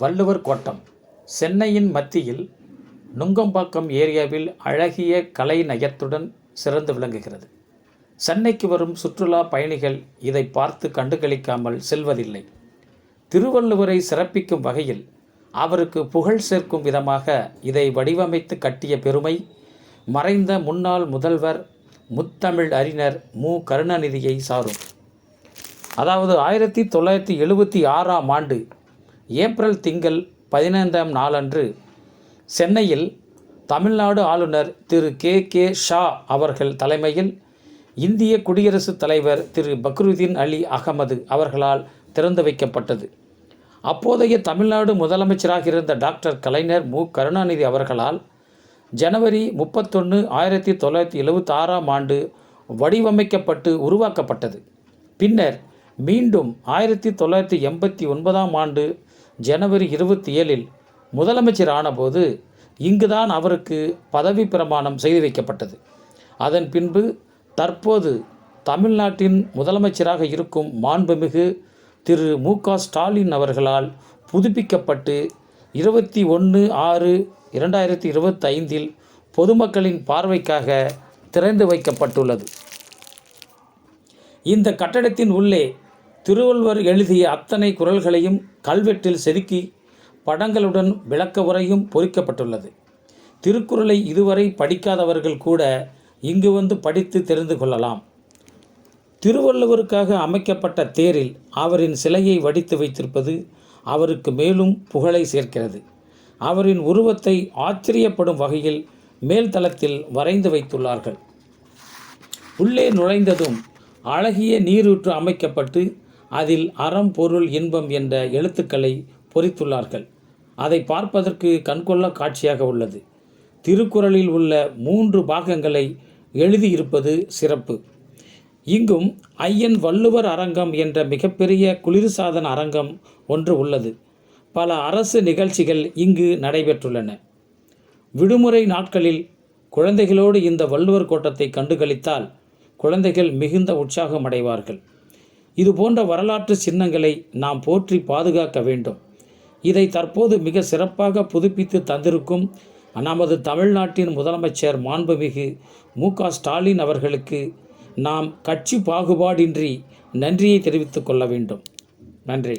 வள்ளுவர் கோட்டம். சென்னையின் மத்தியில் நுங்கம்பாக்கம் ஏரியாவில் அழகிய கலை நயத்துடன் சிறந்து விளங்குகிறது. சென்னைக்கு வரும் சுற்றுலா பயணிகள் இதை பார்த்து கண்டுகளிக்காமல் செல்வதில்லை. திருவள்ளுவரை சிறப்பிக்கும் வகையில் அவருக்கு புகழ் சேர்க்கும் விதமாக இதை வடிவமைத்து கட்டிய பெருமை மறைந்த முன்னாள் முதல்வர் முத்தமிழ் அறிஞர் மு. கருணாநிதியை சாரும். அதாவது ஆயிரத்தி தொள்ளாயிரத்தி எழுபத்தி ஆறாம் ஆண்டு ஏப்ரல் திங்கள் பதினைந்தாம் நாளன்று சென்னையில் தமிழ்நாடு ஆளுநர் திரு கே கே ஷா அவர்கள் தலைமையில் இந்திய குடியரசுத் தலைவர் திரு பக்ருதீன் அலி அகமது அவர்களால் திறந்து வைக்கப்பட்டது. அப்போதைய தமிழ்நாடு முதலமைச்சராக இருந்த டாக்டர் கலைஞர் மு. கருணாநிதி அவர்களால் ஜனவரி முப்பத்தொன்று ஆயிரத்தி தொள்ளாயிரத்தி எழுபத்தி ஆறாம் ஆண்டு வடிவமைக்கப்பட்டு உருவாக்கப்பட்டது. பின்னர் மீண்டும் ஆயிரத்தி தொள்ளாயிரத்தி எண்பத்தி ஒன்பதாம் ஆண்டு ஜனவரி இருபத்தி ஏழில் முதலமைச்சர் ஆனபோது இங்குதான் அவருக்கு பதவி பிரமாணம் செய்து வைக்கப்பட்டது. அதன் பின்பு தற்போது தமிழ்நாட்டின் முதலமைச்சராக இருக்கும் மாண்புமிகு திரு மு க ஸ்டாலின் அவர்களால் புதுப்பிக்கப்பட்டு இருபத்தி ஒன்று ஆறு இரண்டாயிரத்தி இருபத்தைந்தில் பொதுமக்களின் பார்வைக்காக திறந்து வைக்கப்பட்டுள்ளது. இந்த கட்டடத்தின் உள்ளே திருவள்ளுவர் எழுதிய அத்தனை குரல்களையும் கல்வெட்டில் செதுக்கி படங்களுடன் விளக்க உரையும் பொறிக்கப்பட்டுள்ளது. திருக்குறளை இதுவரை படிக்காதவர்கள் கூட இங்கு வந்து படித்து தெரிந்து கொள்ளலாம். திருவள்ளுவருக்காக அமைக்கப்பட்ட தேரில் அவரின் சிலையை வடித்து வைத்திருப்பது அவருக்கு மேலும் புகழை சேர்க்கிறது. அவரின் உருவத்தை ஆச்சரியப்படும் வகையில் மேல்தளத்தில் வரைந்து வைத்துள்ளார்கள். உள்ளே நுழைந்ததும் அழகிய நீரூற்று அமைக்கப்பட்டு அதில் அறம் பொருள் இன்பம் என்ற எழுத்துக்களை பொறித்துள்ளார்கள். அதை பார்ப்பதற்கு கண்கொள்ள காட்சியாக உள்ளது. திருக்குறளில் உள்ள மூன்று பாகங்களை எழுதியிருப்பது சிறப்பு. இங்கும் ஐயன் வள்ளுவர் அரங்கம் என்ற மிகப்பெரிய குளிர்சாதன அரங்கம் ஒன்று உள்ளது. பல அரசு நிகழ்ச்சிகள் இங்கு நடைபெற்றுள்ளன. விடுமுறை நாட்களில் குழந்தைகளோடு இந்த வள்ளுவர் கோட்டத்தை கண்டுகளித்தால் குழந்தைகள் மிகுந்த உற்சாகம் அடைவார்கள். இது போன்ற வரலாற்று சின்னங்களை நாம் போற்றி பாதுகாக்க வேண்டும். இதை தற்போது மிக சிறப்பாக புதுப்பித்து தந்திருக்கும் நமது தமிழ்நாட்டின் முதலமைச்சர் மாண்புமிகு மு க ஸ்டாலின் அவர்களுக்கு நாம் கட்சி பாகுபாடின்றி நன்றியை தெரிவித்துக் கொள்ள வேண்டும். நன்றி.